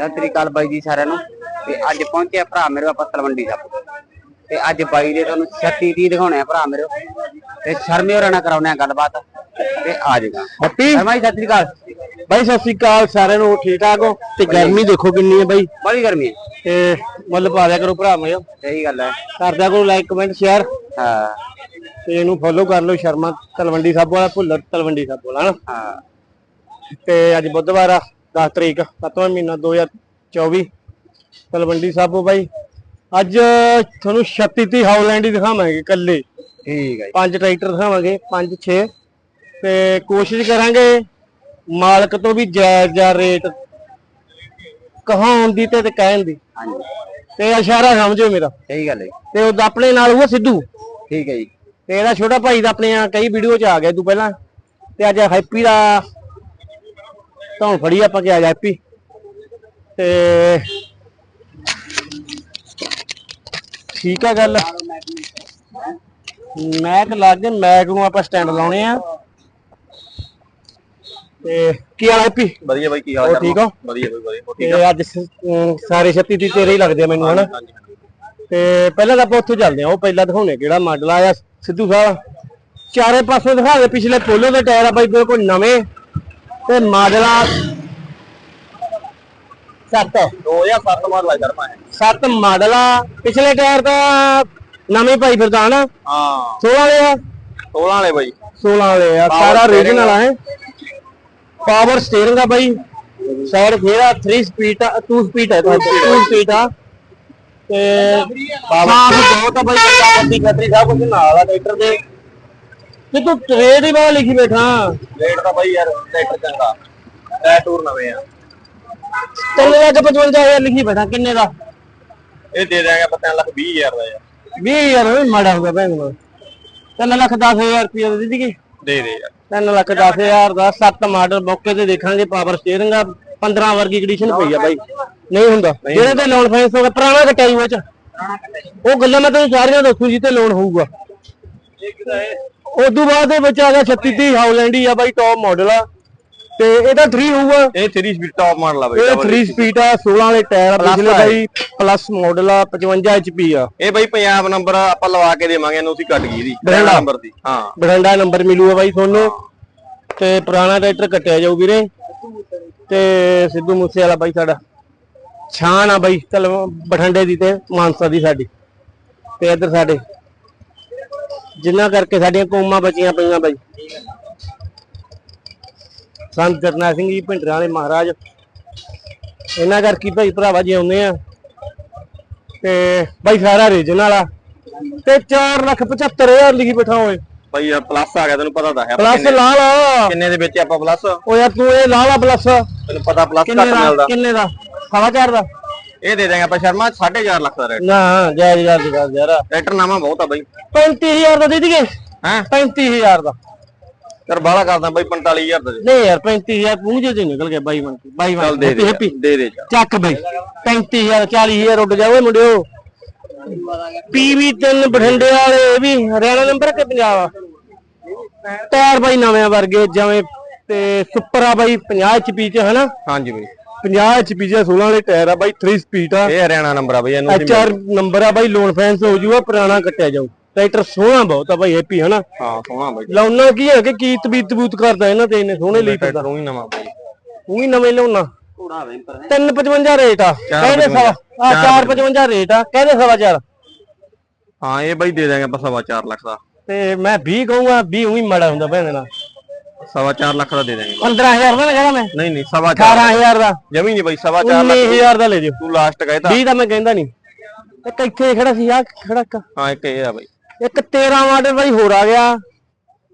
ਸਤਿ ਸ੍ਰੀ ਅਕਾਲ ਬਾਈ ਜੀ ਸਾਰਿਆਂ ਨੂੰ। ਤੇ ਅੱਜ ਪਹੁੰਚਿਆ ਭਰਾ ਮੇਰੇ ਆਪਾਂ ਤਲਵੰਡੀ ਸਾਹਿਬ ਤੇ ਅੱਜ ਬਾਈ ਦੇ ਤੁਹਾਨੂੰ 36 30 ਦਿਖਾਉਣੇ ਆ ਭਰਾ ਮੇਰੇ। ਤੇ ਸ਼ਰਮੇ ਹੋਰਾਂ ਨਾਲ ਕਰਾਉਣੇ ਆ ਗੱਲਬਾਤ। ਤੇ ਆ ਜਾਏਗਾ ਹੈਪੀ ਸ਼ਰਮਾ ਜੀ ਸਤਿ ਸ੍ਰੀ ਅਕਾਲ। ਬਾਈ ਸਤਿ ਸ੍ਰੀ ਅਕਾਲ ਸਾਰਿਆਂ ਨੂੰ। ਠੀਕ ਠਾਕ ਹੋ? ਤੇ ਗਰਮੀ ਦੇਖੋ ਕਿੰਨੀ ਹੈ ਬਾਈ। ਬੜੀ ਗਰਮੀ ਹੈ। ਤੇ ਮੁੱਲ ਪਾ ਦਿਆ ਕਰੋ ਭਰਾ ਮੇਰੇ ਸਹੀ ਗੱਲ ਹੈ। ਕਰ ਦਿਆ ਕਰੋ ਲਾਈਕ ਕਮੈਂਟ ਸ਼ੇਅਰ ਹਾਂ। ਤੇ ਇਹਨੂੰ ਫੋਲੋ ਕਰ ਲਓ ਸ਼ਰਮਾ ਤਲਵੰਡੀ ਸਾਬੋ ਵਾਲਾ ਭੁੱਲਰ ਤਲਵੰਡੀ ਸਾਬੋ ਵਾਲਾ ਹਨਾ? ਹਾਂ। ਤੇ ਅੱਜ ਬੁੱਧਵਾਰ ਆ। 10 ਤਰੀਕ 7ਵਾਂ ਮਹੀਨਾ 2024 ਤਲਵੰਡੀ ਸਾਬੋ ਬਾਈ ਅੱਜ ਤੁਹਾਨੂੰ 36 ਤੀ ਹਾਊਲੈਂਡ ਹੀ ਦਿਖਾਵਾਂਗੇ ਇਕੱਲੇ। ਠੀਕ ਹੈ ਪੰਜ ਟਰੈਕਟਰ ਦਿਖਾਵਾਂਗੇ ਪੰਜ 6 ਤੇ ਕੋਸ਼ਿਸ਼ ਕਰਾਂਗੇ ਮਾਲਕ ਤੋਂ ਵੀ ਜਾਇਜ਼ ਜਾ ਰੇਟ ਕਹਾਉਣ ਦੀ ਤੇ ਤੇ ਕਹਿਣ ਦੀ। ਹਾਂਜੀ। ਤੇ ਇਸ਼ਾਰਾ ਸਮਝੋ ਮੇਰਾ। ਸਹੀ ਗੱਲ ਹੈ। ਤੇ ਉਹ ਆਪਣੇ ਨਾਲ ਉਹ ਸਿੱਧੂ। ਠੀਕ ਹੈ ਜੀ। ਤੇ ਇਹਦਾ ਛੋਟਾ ਭਾਈ ਦਾ ਆਪਣੇ ਕਈ ਵੀਡੀਓ ਚ ਆ ਗਿਆ ਤੂੰ ਪਹਿਲਾਂ। ਤੇ ਅੱਜ ਹੈਪੀ ਦਾ ਧੌਣ ਫੜੀ ਆਪਾਂ ਕਿ ਆ ਜਾ ਹੈਪੀ ਤੇ ਠੀਕ ਆ ਗੱਲ। ਮੈਕ ਲਾ ਕੇ ਮੈਕ ਨੂੰ ਆਪਾਂ ਸਟੈਂਡ ਲਾਉਣੇ ਆ। ਤੇ ਕੀ ਹਾਲ ਹੈਪੀ ਵਧੀਆ ਬਾਈ ਕੀ ਹਾਲ ਠੀਕ ਹੋ? ਵਧੀਆ ਬਾਈ ਵਧੀਆ। ਤੇ ਅੱਜ ਸਾਰੇ 36 ਦੀ ਤੇਰੇ ਹੀ ਲੱਗਦੇ ਆ ਮੈਨੂੰ ਹਨਾ? ਤੇ ਪਹਿਲਾਂ ਤਾਂ ਆਪਾਂ ਉੱਥੋਂ ਚੱਲਦੇ ਆ। ਉਹ ਪਹਿਲਾਂ ਦਿਖਾਉਣੇ ਕਿਹੜਾ ਮਾਡਲ ਆਇਆ। ਸਿੱਧੂ ਸਾਹਿਬ ਚਾਰੇ ਪਾਸੇ ਦਿਖਾ ਦੇ ਪਿਛਲੇ ਪੋਲੋ ਦੇ ਟਾਇਰ ਆ ਬਾਈ ਬਿਲਕੁਲ ਨਵੇਂ। ਤੇ ਮਾਡਲ ਆ ਸੱਤ 2007 ਮਾਡਲ ਆ ਸ਼ਰਮਾ ਹੈ ਸੱਤ ਮਾਡਲ ਆ। ਪਿਛਲੇ ਟਾਇਰ ਤਾਂ ਨਵੇਂ ਭਾਈ ਫਿਰਦਾ ਹਨਾ? ਹਾਂ। 16 ਵਾਲੇ ਆ? 16 ਵਾਲੇ ਬਾਈ। 16 ਵਾਲੇ ਆ। ਸਾਰਾ ਰੀਜਨਲ ਆ। ਹੈ? ਪਾਵਰ ਸਟੀਅਰਿੰਗ ਆ ਬਾਈ। ਸਾਈਡ ਫੇਰਾ 3 ਸਪੀਡ ਆ 2 ਸਪੀਡ ਹੈ 2 ਸਪੀਡ ਆ। ਤੇ ਪਾਵਰ ਬਹੁਤ ਆ ਬਾਈ ਗੱਡੀ ਗੱਡੀ ਸਭ ਕੁਝ ਨਾਲ ਆ ਟਰੈਕਟਰ ਦੇ। ਤੇ ਤੂੰ ਟ੍ਰੇਡ ਹੀ ਬਾਹਰ ਲਿਖੀ ਬੈਠਾ। ਰੇਟ ਤਾਂ ਬਾਈ ਯਾਰ ਟਰੈਕਟਰ ਚੰਗਾ। ਟਾਇਰ ਟੂਰ ਨਵੇਂ ਆ। ਤਿੰਨ ਲੱਖ 55000 ਲਿਖੀ ਬੈਠਾ ਕਿੰਨੇ ਦਾ? ਇਹ ਦੇ ਦਿਆਂਗੇ ਆਪਾਂ 3 ਲੱਖ 20 ਹਜ਼ਾਰ ਦਾ ਯਾਰ। 20000 ਵੀ ਮਾੜਾ ਹੋ ਗਿਆ ਭੈਣ ਨੂੰ 3 ਲੱਖ 10000 ਰੁਪਏ ਦੇ ਦਿੱਤੀ ਦੇ ਦੇ ਯਾਰ। 3 ਲੱਖ 10000 ਦਾ 7 ਮਾਡਲ ਮੌਕੇ ਤੇ ਦੇਖਾਂਗੇ ਪਾਵਰ ਸਟੀਅਰਿੰਗ ਆ 15 ਵਰਗੀ ਕੰਡੀਸ਼ਨ ਪਈ ਆ ਬਾਈ। ਨਹੀਂ ਹੁੰਦਾ। ਜਿਹੜੇ ਤੇ ਲੋਨ ਫਾਈਨੈਂਸ ਹੋਗਾ ਪੁਰਾਣਾ ਕੱਟਿਆ ਹੀ ਵਿੱਚ। ਉਹ ਗੱਲਾਂ ਮੈਂ ਤੈਨੂੰ ਸਾਰੀਆਂ ਦੱਸੂ ਜੀ ਤੇ ਲੋਨ ਹੋਊਗਾ। ਉਦੋਂ ਬਾਅਦ ਦੇ ਵਿੱਚ ਆ ਗਿਆ 36 30 ਹਾਊਲੈਂਡ ਹੀ ਆ ਬਾਈ ਟੌਪ ਮਾਡਲ ਆ। ਤੇ ਇਹਦਾ 3 ਹੋਊਗਾ। ਇਹ 3 ਸਪੀਡ ਟਾਪ ਮਾਡਲ ਆ ਬਾਈ ਇਹ double 3 ਸਪੀਡ ਆ 16 ਵਾਲੇ ਟਾਇਰ ਆ ਪਿਛਲੇ ਬਾਈ ਪਲੱਸ ਮਾਡਲ ਆ 55 HP ਆ। ਇਹ ਬਾਈ ਪੰਜਾਬ ਨੰਬਰ ਆਪਾਂ ਲਵਾ ਕੇ ਦੇਵਾਂਗੇ ਇਹਨੂੰ ਅਸੀਂ ਕੱਟ ਗਈ ਦੀ ਬਠਿੰਡਾ। ਨੰਬਰ ਦੀ ਹਾਂ। ਬਠਿੰਡਾ ਨੰਬਰ ਮਿਲੂਗਾ ਬਾਈ ਤੁਹਾਨੂੰ। ਤੇ ਪੁਰਾਣਾ ਟਰੈਕਟਰ ਕੱਟਿਆ ਜਾਊ ਵੀਰੇ। ਤੇ ਸਿੱਧੂ ਮੂਸੇ ਵਾਲਾ ਬਾਈ ਸਾਡਾ। ਛਾਨ ਆ ਬਾਈ ਚਲ ਬਠਿੰਡੇ ਦੀ ਤੇ ਮਾਨਸਾ ਦੀ ਸਾਡੀ। ਤੇ ਇੱਧਰ ਸਾਡੇ। ਜਿੰਨਾ ਕਰਕੇ ਸਾਡੀਆਂ ਕੌਮਾਂ ਬਚੀਆਂ ਪਈਆਂ ਬਾਈ। ਸੰਤ ਕਰਨਾ ਸਿੰਘ ਜੀ ਭਿੰਡਰਾਂ ਵਾਲੇ ਮਹਾਰਾਜ। ਇਹਨਾਂ ਕਰਕੇ ਭਾਈ ਭਰਾਵਾ ਜੀ ਆਉਂਦੇ ਆ। ਤੇ ਬਾਈ ਸਾਰਾ ਰੀਜਨਲ ਆ ਤੇ 4 ਲੱਖ 75000 ਲਿਖੀ ਬਿਠਾ ਹੋਏ ਬਾਈ ਯਾਰ ਪਲੱਸ ਆ ਗਿਆ ਤੈਨੂੰ ਪਤਾ ਤਾਂ ਹੈ। ਪਲੱਸ ਲਾ ਲਾ। ਕਿੰਨੇ ਦੇ ਵਿੱਚ ਆਪਾਂ ਪਲੱਸ ਓ ਯਾਰ ਤੂੰ ਇਹ ਲਾ ਲਾ ਪਲੱਸ ਤੈਨੂੰ ਪਤਾ ਪਲੱਸ ਕਿੰਨੇ ਘੱਟ ਦਾ? ਮਿਲਦਾ। ਕਿੰਨੇ ਦਾ? ਸਵਾ ਚਾਰ ਦਾ। ਇਹ ਦੇ ਦਿਆਂਗੇ ਆਪਾਂ ਸ਼ਰਮਾ 4.5 ਲੱਖ ਦਾ ਰੇਟ ਨਾ ਜਾਇਜ਼ ਜਾਇਜ਼ ਜਾਇਜ਼ ਯਾਰ। ਟਰੈਕਟਰ ਨਾਮਾ ਬਹੁਤ ਆ ਬਾਈ। 35000 ਦਾ ਦੇ ਦਈਏ? ਹੈ? 35000 ਦਾ। ਯਾਰ ਬਾਹਲਾ ਕਰਦਾ ਬਾਈ 45000 ਦਾ ਦੇ। ਨਹੀਂ ਯਾਰ 35000 ਮੂੰਹ ਜੇ ਨਿਕਲ ਗਿਆ ਬਾਈ ਬਣ ਕੇ ਬਾਈ ਚੱਲ ਬਣ ਦੇ ਦੇ ਦੇ। ਚੱਕ ਬਾਈ 35000 40000 ਉੱਡ ਜਾਵੇ ਮੁੰਡਿਓ। ਪੀਵੀ 3 ਬਠਿੰਡੇ ਵਾਲੇ ਇਹ ਵੀ ਹਰਿਆਣਾ ਨੰਬਰ ਕਿ ਪੰਜਾਬ ਆ? ਟਾਇਰ ਬਾਈ ਨਵੇਂ ਵਰਗੇ ਜਿਵੇਂ ਤੇ ਸੁਪਰ ਆ ਬਾਈ 50 HP ਚ ਹਨਾ? ਹਾਂਜੀ ਬਾਈ। 50 HP ਚ 16 ਵਾਲੇ ਟਾਇਰ ਆ ਬਾਈ 3 ਸਪੀਡ ਆ। ਇਹ ਹਰਿਆਣਾ ਨੰਬਰ ਆ ਬਾਈ ਇਹਨੂੰ ਅਸੀਂ ਐਚਆਰ ਨੰਬਰ ਆ ਬਾਈ ਲੋਨ ਫੈਂਸ ਹੋ ਜੂਗਾ ਪੁਰਾਣਾ ਕੱਟਿਆ ਜਾਊ। ਟਰੈਕਟਰ ਸੋਹਣਾ ਬਹੁਤ ਆ ਬਾਈ ਹੈਪੀ ਹਨਾ? ਹਾਂ ਸੋਹਣਾ ਬਾਈ। ਲਾਉਣਾ ਕੀ ਹੈ ਕਿ ਕੀ ਤਬੀਤ ਤਬੂਤ ਕਰਦਾ ਇਹਨਾਂ ਤੇ ਇਹਨੇ ਸੋਹਣੇ ਲਈ ਫਿਰਦਾ ਟਰੈਕਟਰ ਹੀ ਨਵਾਂ ਬਾਈ। ਉਹ ਵੀ ਨਵੇਂ ਲਾਉਣਾ ਘੋੜਾ ਵੇ ਪਰ 355 ਰੇਟ ਆ ਕਹਿੰਦੇ ਸਵਾ ਆ 455 ਰੇਟ ਆ। ਕਹਿੰਦੇ ਸਵਾ ਚਾਰ। ਹਾਂ ਇਹ ਬਾਈ ਦੇ ਦਾਂਗੇ ਆਪਾਂ ਸਵਾ 4 ਲੱਖ ਦਾ। ਤੇ ਮੈਂ 20 ਕਹੂੰਗਾ 20 ਉਹੀ ਮਾੜਾ ਹੁੰਦਾ ਭੈਣ ਨਾਲ। ਸਵਾ 4 ਲੱਖ ਦਾ ਦੇ ਦਾਂਗੇ 15000 ਦਾ ਕਹਿੰਦਾ ਮੈਂ। ਨਹੀਂ ਨਹੀਂ ਸਵਾ 4 18000 ਦਾ। ਜਮੀ ਨਹੀਂ ਬਾਈ ਸਵਾ 4 ਲੱਖ 19000 ਦਾ। ਲੈ ਜਿਓ। ਤੂੰ ਲਾਸਟ ਕਹਿਤਾ 20 ਦਾ ਮੈਂ ਕਹਿੰਦਾ ਨਹੀਂ। ਇੱਕ ਇੱਥੇ ਖੜਾ ਸੀ ਆ ਖੜਾ ਇੱਕ। ਹਾਂ ਇੱਕ ਇਹ ਆ ਬਾਈ। ਇੱਕ 13 ਮਾਡਲ ਬਾਈ ਹੋਰ ਆ ਗਿਆ।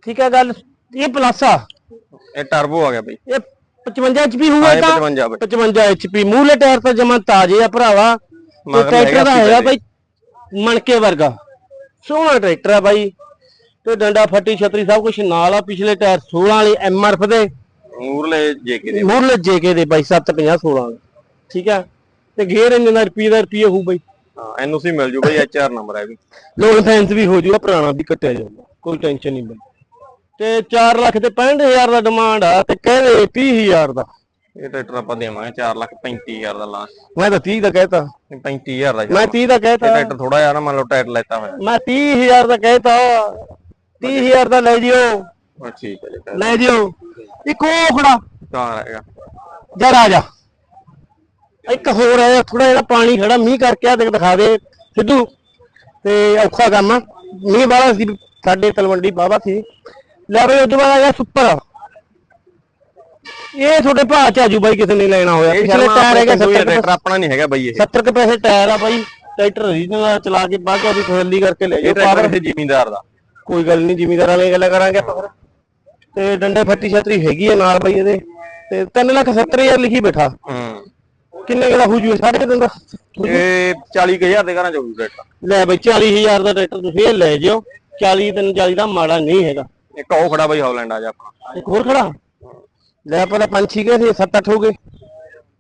ਠੀਕ ਹੈ ਗੱਲ ਇਹ ਪਲੱਸ ਆ। ਇਹ ਟਰਬੋ ਆ ਗਿਆ ਬਾਈ। ਇਹ 55 HP ਹੋਊਗਾ ਤਾਂ 55 ਬਾਈ। 55 HP ਮੂਹਰੇ ਟਾਇਰ ਤਾਂ ਜਮਾ ਤਾਜ਼ੇ ਆ ਭਰਾਵਾ। ਤੇ ਟਰੈਕਟਰ ਦਾ ਹੈਗਾ ਬਾਈ ਮਣਕੇ ਵਰਗਾ। ਸੋਹਣਾ ਟਰੈਕਟਰ ਆ ਬਾਈ। ਤੇ ਡੰਡਾ ਫੱਟੀ ਛਤਰੀ ਸਭ ਕੁਝ ਨਾਲ ਆ ਪਿਛਲੇ ਟਾਇਰ 16 ਵਾਲੇ ਐਮਆਰਐਫ ਦੇ। ਮੂਰਲੇ ਜੇਕੇ ਦੇ। ਮੂਹਰਲੇ ਜੇਕੇ ਦੇ ਬਾਈ 750 16 ਵਾਲੇ। ਠੀਕ ਆ? ਤੇ ਗੇਅਰ ਇੰਜਨ ਦਾ ਰੁਪਈਏ ਦਾ ਰੁਪਈਆ ਹੋਊ ਬਾਈ। ਹਾਂ ਐਨਓਸੀ ਮਿਲ ਜੂ ਬਾਈ ਐਚਆਰ ਨੰਬਰ ਹੈ ਵੀ। ਲੋਨ ਫੈਂਸ ਵੀ ਹੋ ਜੂਗਾ ਪੁਰਾਣਾ ਵੀ ਕੱਟਿਆ ਜਾਊਗਾ ਕੋਈ ਟੈਨਸ਼ਨ ਨਹੀਂ ਬਾਈ। ਤੇ 4 ਲੱਖ ਤੇ 65000 ਦਾ ਡਿਮਾਂਡ ਆ ਤੇ ਕਹਿੰਦੇ 30000 ਦਾ। ਇਹ ਟਰੈਕਟਰ ਆਪਾਂ ਦੇਵਾਂਗੇ 4 ਲੱਖ 35000 ਦਾ ਲਾਸਟ ਮੈਂ ਤਾਂ 30 ਦਾ ਕਹਿਤਾ। 35000 ਦਾ ਮੈਂ 30 ਦਾ ਇਹ ਕਹਿਤਾ ਟਰੈਕਟਰ ਥੋੜਾ ਜਿਹਾ ਨਾ ਮੰਨ ਲਓ ਟਾਇਰ ਲੈਤਾ ਹੋਇਆ। ਮੈਂ 30000 ਦਾ ਕਹਿਤਾ। 30000 ਦਾ ਲੈ ਜਿਓ। ਹਾਂ, ਠੀਕ ਹੈ ਜੀ ਲੈ ਜਿਓ। ਇੱਕ ਉਹ ਖੜਾ ਕਾਂ ਰਹੇਗਾ ਜਾ ਇੱਕ ਹੋਰ ਹੈ ਥੋੜਾ ਜਿਹਾ ਪਾਣੀ ਖੜਾ ਮੀਂਹ ਕਰਕੇ ਆ ਦੇਖ ਦਿਖਾ ਦੇ ਸਿੱਧੂ। ਤੇ ਔਖਾ ਕੰਮ ਆ। ਮੀਂਹ ਵਾਲਾ ਸੀ ਸਾਡੇ ਤਲਵੰਡੀ ਬਾਬਾ ਸੀ। ਲੈ ਬਈ ਉਦੋਂ ਬਾਅਦ ਆ ਗਿਆ ਸੁਪਰ। ਇਹ ਤੁਹਾਡੇ ਭਾਅ ਚ ਆਜੂ ਬਾਈ ਕਿਸੇ ਨੇ ਲੈਣਾ ਹੋਇਆ। ਪਿਛਲੇ ਟਾਇਰ ਹੈਗਾ 70 ਟਰੈਕਟਰ ਆਪਣਾ ਨਹੀਂ ਹੈਗਾ ਬਾਈ ਇਹ। 70 ਕੇ ਪੈਸੇ ਟਾਇਰ ਆ ਬਾਈ ਟਰੈਕਟਰ ਰੀਜਨਲ ਚਲਾ ਕੇ ਬਾਅਦ ਚ ਉਹਦੀ ਤਸੱਲੀ ਕਰਕੇ ਲੈ ਜਾਓ ਪਾਵਰ ਜ਼ਿਮੀਂਦਾਰ ਦਾ। ਕੋਈ ਗੱਲ ਨਹੀਂ ਜ਼ਿਮੀਦਾਰਾਂ ਵਾਲੀਆਂ ਗੱਲਾਂ ਕਰਾਂਗੇ ਆਪਾਂ ਫਿਰ। ਤੇ ਡੰਡੇ ਫੱਟੀ ਛਤਰੀ ਹੈਗੀ ਹੈ ਨਾਲ ਬਾਈ ਇਹਦੇ। ਤੇ 3 ਲੱਖ 70 ਹਜ਼ਾਰ ਲਿਖੀ ਬੈਠਾ। ਹੂੰ। ਕਿੰਨੇ ਦਾ ਹੋ ਜੂ ਸਾਢੇ ਤਿੰਨ ਦਾ? ਇਹ 40000 ਦੇ ਘਰਾਂ ਚ ਹੋਊ ਟਰੈਕਟਰ ਲੈ ਬਈ 40000 ਦਾ ਟਰੈਕਟਰ ਤੁਸੀਂ ਇਹ ਲੈ ਜਿਓ। 40 ਤਿੰਨ 40 ਦਾ ਮਾੜਾ ਨਹੀਂ ਹੈਗਾ। ਇੱਕ ਉਹ ਖੜਾ ਬਾਈ ਹੌਲੈਂਡ ਆ ਜਾ ਆਪਣਾ ਇੱਕ ਹੋਰ ਖੜਾ? ਲੈ ਪਹਿਲਾਂ ਪੰਜ ਛੇ ਗਏ ਸੀ 7-8 ਹੋ ਗਏ।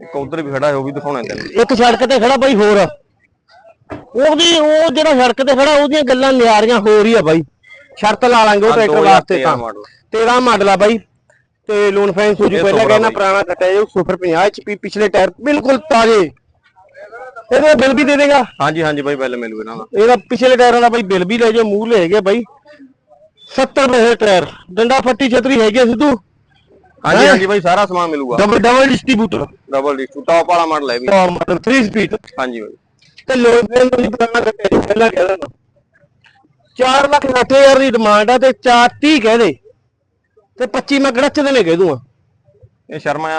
ਇੱਕ ਉਧਰ ਵੀ ਖੜਾ ਹੈ ਉਹ ਵੀ ਦਿਖਾਉਣਾ ਤੈਨੂੰ। ਇੱਕ ਸੜਕ ਤੇ ਖੜਾ ਬਾਈ ਹੋਰ। ਉਹਦੀ ਉਹ ਜਿਹੜਾ ਸੜਕ ਤੇ ਖੜਾ ਉਹਦੀਆਂ ਗੱਲਾਂ ਨਿਆਰੀਆਂ ਹੋਰ ਹੀ ਆ ਬਾਈ। ਸ਼ਰਤ ਲਾ ਲਾਂਗੇ ਉਹ ਟਰੈਕਟਰ ਵਾਸਤੇ ਤਾਂ। ਮਾਡਲ 13 ਮਾਡਲ ਆ ਬਾਈ। ਤੇ ਲੋਨ ਫਾਈਨੈਂਸ ਹੋ ਜੂ ਇਹ ਪਹਿਲਾਂ ਕਹਿੰਦਾ। ਪੁਰਾਣਾ ਕੱਟਿਆ ਜਾਊ ਸੁਪਰ 50 HP ਪਿਛਲੇ ਟਾਇਰ ਬਿਲਕੁਲ ਤਾਜ਼ੇ। ਇਹਦਾ ਬਿੱਲ ਵੀ ਦੇ ਦੇਗਾ। ਹਾਂਜੀ ਹਾਂਜੀ ਬਾਈ ਬਿੱਲ ਮਿਲੂ ਇਹਨਾਂ ਦਾ। ਇਹਦਾ ਪਿਛਲੇ ਟਾਇਰਾਂ ਦਾ ਬਾਈ ਬਿੱਲ ਵੀ ਲੈ ਜਾਓ ਮੂੰਹ ਲੈ ਹੈਗੇ ਬਾਈ। 70 ਪੈਸੇ ਟਾਇਰ। ਡੰਡਾ ਫੱਟੀ ਛਤਰੀ ਹੈਗੀ ਸਿੱਧੂ। ਹਾਂਜੀ ਹਾਂਜੀ ਬਾਈ ਸਾਰਾ ਸਮਾਨ ਮਿਲੂਗਾ। Double double distributor. Double D top ਵਾਲਾ ਮਾਡਲ ਹੈ ਵੀ। ਮਤਲਬ 3 ਸਪੀਡ ਹਾਂਜੀ ਬਾਈ। ਤੇ ਲੋਨ ਫਾਈਨੈਂਸ ਵੀ ਪੁਰਾਣਾ ਕੱਟਿਆ ਪਹਿਲਾਂ ਕਹਿ ਦਿੰਦਾ 4 ਲੱਖ 60000 ਦੀ ਡਿਮਾਂਡ ਆ ਤੇ 4 30 ਕਹਿ ਦੇ। ਤੇ 25 ਮੈਂ ਗੜਚ ਦੇ ਨੇ ਕਹਿ ਦੂੰਗਾ। ਇਹ ਸ਼ਰਮਾ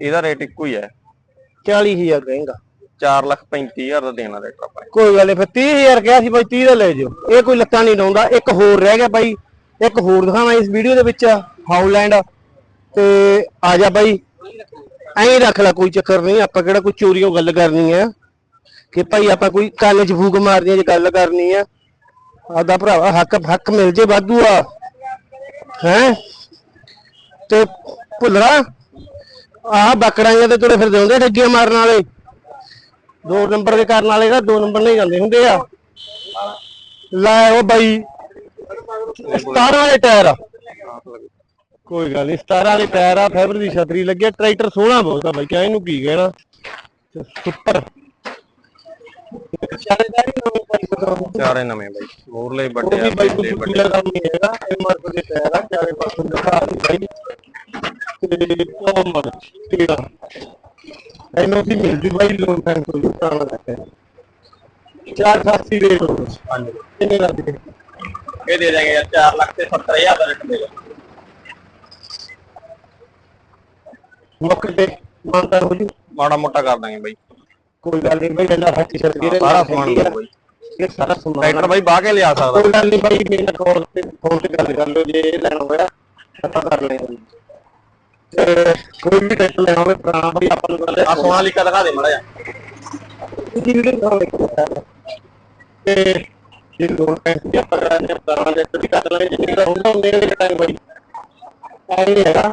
ਇਹਦਾ ਰੇਟ ਇੱਕੋ ਹੀ ਹੈ 40000 ਕਹੇਗਾ 4 ਲੱਖ 35000 ਦਾ ਦੇਣਾ ਰੇਟ ਆਪਾਂ। ਕੋਈ ਗੱਲ ਨਹੀਂ ਫਿਰ 30000 ਕਿਹਾ ਸੀ ਬਾਈ 30 ਦਾ ਲੈ ਜਿਓ। ਇਹ ਕੋਈ ਲੱਤਾਂ ਨਹੀਂ ਡਾਉਂਦਾ ਇੱਕ ਹੋਰ ਰਹਿ ਗਿਆ ਬਾਈ। ਇੱਕ ਹੋਰ ਦਿਖਾਵਾਂ ਇਸ ਵੀਡੀਓ ਦੇ ਵਿੱਚ ਹਾਊਲੈਂਡ ਤੇ ਆ ਜਾ ਬਾਈ। ਐਂ ਰੱਖ ਲੈ ਕੋਈ ਚੱਕਰ ਨਹੀਂ ਆਪਾਂ ਕਿਹੜਾ ਕੋਈ ਚੋਰੀਓ ਗੱਲ ਕਰਨੀ ਹੈ ਕਿ ਭਾਈ ਆਪਾਂ ਕੋਈ ਕੰਨ 'ਚ ਫੂਕ ਮਾਰਨੀ ਹੈ ਜੇ ਗੱਲ ਕਰਨੀ ਆ। ਆਦਾ ਭਰਾਵਾ ਹੱਕ ਹੱਕ ਮਿਲ ਜੇ ਵਾਧੂ ਆ। ਹੈ? ਤੇ ਭੁੱਲਣਾ? ਆਹ ਬੱਕੜਾਂ ਤੇ ਤੁਰੇ ਫਿਰਦੇ ਹੁੰਦੇ ਠੱਗੀਆਂ ਮਾਰਨ ਵਾਲੇ। ਦੋ ਨੰਬਰ ਦੇ ਕਰਨ ਵਾਲੇ ਨਾ ਦੋ ਨੰਬਰ ਨਹੀਂ ਜਾਂਦੇ ਹੁੰਦੇ ਆ। ਲੈ ਉਹ ਬਾਈ 17 ਵਾਲੇ ਟਾਇਰ ਆ। ਕੋਈ ਗੱਲ ਨਹੀਂ 17 ਵਾਲੇ ਟਾਇਰ ਆ ਫਾਈਬਰ ਦੀ ਛਤਰੀ ਲੱਗੀ ਟਰੈਕਟਰ ਸੋਹਣਾ ਬਹੁਤ ਆ ਬਾਈ, ਕਿਆ ਇਹਨੂੰ ਕੀ ਕਹਿਣਾ? ਸੁਪਰ ਚਾਰੇ ਦਾ ਵੀ ਨਵੇਂ ਬਾਈ ਬਤਾਓ ਚਾਰੇ ਨਵੇਂ ਬਾਈ ਮੋਰਲੇ ਉਹ ਵੱਡੇ ਵੀ ਆ ਬਾਈ ਪਿਛਲੇ ਕੋਈ ਵੱਡੇ ਪੂਰਾ ਕੰਮ ਨਹੀਂ ਹੈਗਾ ਇਹ ਮਾਰਕੋ ਦੇ ਟਾਇਰ ਆ ਚਾਰੇ ਪਾਸੋਂ ਦਿਖਾ ਦੀ ਬਾਈ ਤੇ ਉਹ ਮਰ ਤੇਰਾ। ਇਹਨੂੰ ਵੀ ਮਿਲ ਜੂ ਬਾਈ ਲੋਨ ਫੈਨ ਕੋਲ ਪੁਰਾਣਾ ਰੱਖਿਆ ਚਾਰ ਖਾਸੀ ਰੇਟ ਹੋ ਹਾਂਜੀ। ਕਿੰਨੇ ਦਾ ਦੇ? ਇਹ ਦੇ ਦਾਂਗੇ ਯਾਰ 4 ਲੱਖ ਤੇ 70000 ਦਾ ਰੇਟ ਦੇਗਾ ਮੁੱਕ ਤੇ ਮੰਨਦਾ ਹੋ ਜੂ ਮਾੜਾ ਮੋਟਾ ਕਰ ਦਾਂਗੇ ਬਾਈ ਕੋਈ ਗੱਲ ਨਹੀਂ ਬਾਈ ਡੰਡਾ ਫੱਟੀ ਛੱਡ ਕੇ ਸਾਰਾ ਸਮਾਨ ਮਿਲੂ ਬਾਈ ਇਹ ਸਾਰਾ ਸਮਾਨ ਟਰੈਕਟਰ ਬਾਈ ਬਾਹ ਕੇ ਲਿਆ ਸਕਦਾ? ਕੋਈ ਗੱਲ ਨਹੀਂ ਬਾਈ ਮੇਰੇ ਨਾਲ ਕਾਲ ਤੇ ਫੋਨ ਤੇ ਗੱਲ ਕਰ ਲਓ ਜੇ ਲੈਣਾ ਹੋਇਆ ਪਤਾ ਕਰ ਲੈਣਾ ਤੇ ਕੋਈ ਵੀ ਟੈਕਟ ਲੈਣਾ ਹੋਵੇ ਪੁਰਾਣਾ ਬਾਈ ਆਪਾਂ ਨੂੰ ਗੱਲ ਆ ਸੋਨਾਲੀਕਾ ਦਿਖਾ ਦੇ ਮਾੜਾ ਜਾ ਤੁਸੀਂ ਵੀਡੀਓ ਵਾਰ। ਤੇ ਜੇ ਲੋਨ ਪੈਸੇ ਦੀ ਆਪਾਂ ਕਰਾਂਗੇ ਪੁਰਾਣਾ ਦੇ ਤੁਸੀਂ ਕਰ ਲਾਂਗੇ। ਦਾ ਹੁੰਦਾ ਉਹਨੇ ਦੇ ਟਾਈਮ ਬਾਈ। ਨਹੀਂ ਹੈਗਾ।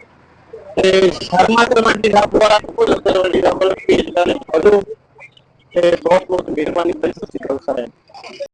ਤੇ ਸ਼ਰਮਾ ਕਮੇਟੀ ਦਾ ਦੁਆਰਾ ਕੋਲ ਕਰਵੜੀ ਦਾ ਕੋਲ ਪੇਜ ਦਾ ਫੋਲੋ ਤੇ ਬਹੁਤ ਬਹੁਤ ਮਿਹਰਬਾਨੀ ਸਤਿ ਸ਼੍ਰੀ ਅਕਾਲ ਸਾਰਿਆਂ